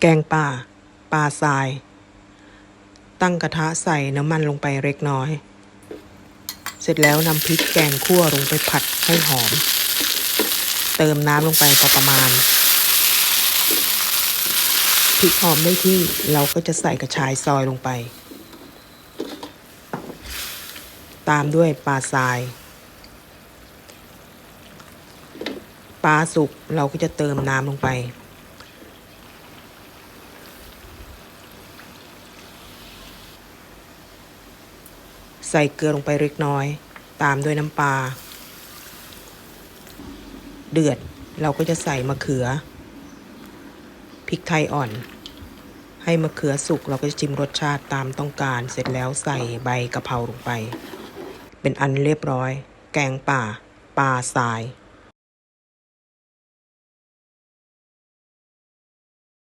แกงป่า ปลาทราย ตั้งกระทะใส่น้ำมันลงไปเล็กน้อย เสร็จแล้วนำพริกแกงคั่วลงไปผัดให้หอม เติมน้ำลงไปพอประมาณ พริกหอมได้ที่เราก็จะใส่กระชายซอยลงไป ตามด้วยปลาทรายปลาสุกเราก็จะเติมน้ำลงไป ใส่เกลือลงไปเล็กน้อย ตามด้วยน้ำปลา เดือดเราก็จะใส่มะเขือ พริกไทยอ่อน ให้มะเขือสุกเราก็จะชิมรสชาติตามต้องการ เสร็จแล้วใส่ใบกะเพราลงไป เป็นอันเรียบร้อย แกงป่าปลาทราย